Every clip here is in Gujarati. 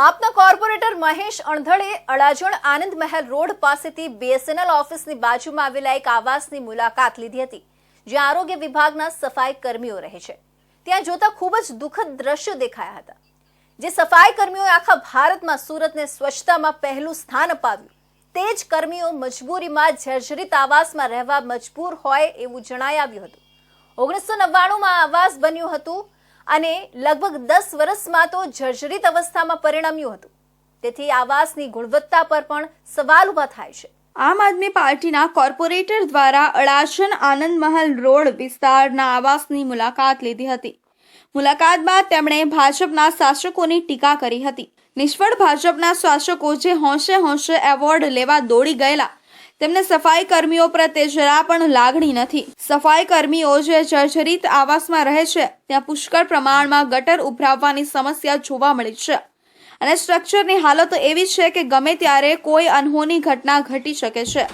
આપના કોર્પોરેટર મહેશ અણધડે અડાજણ આનંદ મહેલ રોડ પાસેથી બીએસએનએલ ઓફિસની બાજુમાં આવેલા એક આવાસની મુલાકાત લીધી હતી, જ્યાં આરોગ્ય વિભાગના સફાઈ કર્મીઓ રહે છે. ત્યાં જોતા ખૂબ જ દુઃખદ દ્રશ્યો દેખાયા હતા, જે સફાઈ કર્મીઓએ આખા ભારતમાં સુરતને સ્વચ્છતામાં પહેલું સ્થાન અપાવ્યું. તે જ કર્મીઓ મજબૂરીમાં જર્જરિત આવાસમાં રહેવા મજબૂર હોય એવું જણાઈ આવ્યું હતું. ઓગણીસો નવ્વાણુંમાં આવાસ બન્યું હતું અને લગભગ દસ વર્ષમાં તો જર્જરિત અવસ્થામાં પરિણમ્યું હતું. તેથી આવાસની ગુણવત્તા પર પણ સવાલ ઊભા થાય છે. આમ આદમી પાર્ટીના કોર્પોરેટર દ્વારા અડાશન આનંદ મહલ રોડ વિસ્તારના આવાસની મુલાકાત લીધી હતી. મુલાકાત બાદ તેમણે ભાજપના શાસકોની ટીકા કરી હતી. નિષ્ફળ ભાજપના શાસકો જે હોંશે હોંશે એવોર્ડ લેવા દોડી ગયેલા તેમને સફાઈ કર્મીઓ પ્રત્યે જરા પણ લાગણી નથી. સફાઈ કર્મીઓ જે જર્જરિત આવાસમાં રહે છે, ત્યાં પુષ્કળ પ્રમાણમાં ગટર ઉભરાવવાની સમસ્યા જોવા મળી છે. અને સ્ટ્રક્ચરની હાલત એવી છે કે ગમે ત્યારે કોઈ અનહોની ઘટના ઘટી શકે છે.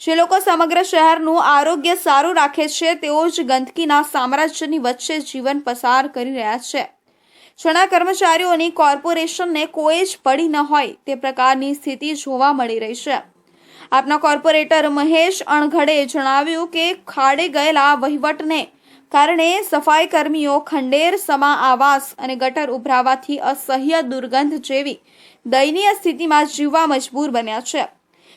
જે લોકો સમગ્ર શહેરનું આરોગ્ય સારું રાખે છે, તેઓ જ ગંદકીના સામ્રાજ્યની વચ્ચે જીવન પસાર કરી રહ્યા છે. ઘણા કર્મચારીઓની કોર્પોરેશનને કોઈ જ પડી ન હોય તે પ્રકારની સ્થિતિ જોવા મળી રહી છે. આપના કોર્પોરેટર મહેશ અણઘડે જણાવ્યું કે ખાડે ગયેલા વહીવટને કારણે સફાઈ કર્મીઓ ખંડેર સમા આવાસ અને ગટર ઉભરાવાથી અસહ્ય દુર્ગંધ જેવી દયનીય સ્થિતિમાં જીવવા મજબૂર બન્યા છે.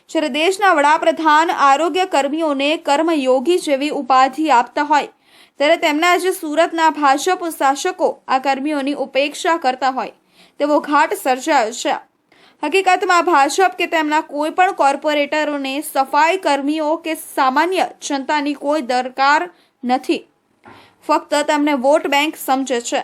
જ્યારે દેશના વડાપ્રધાન આરોગ્ય કર્મીઓને કર્મયોગી જેવી ઉપાધિ આપતા હોય, ત્યારે તેમના જે સુરતના ભાજપ શાસકો આ કર્મીઓની ઉપેક્ષા કરતા હોય તેવો ઘાટ સર્જાયો છે. હકીકતમાં ભાજપ કે તેમના કોઈ પણ કોર્પોરેટરોને સફાઈ કર્મીઓ કે સામાન્ય જનતાની કોઈ દરકાર નથી. ફક્ત તેમને વોટ બેંક સમજે છે.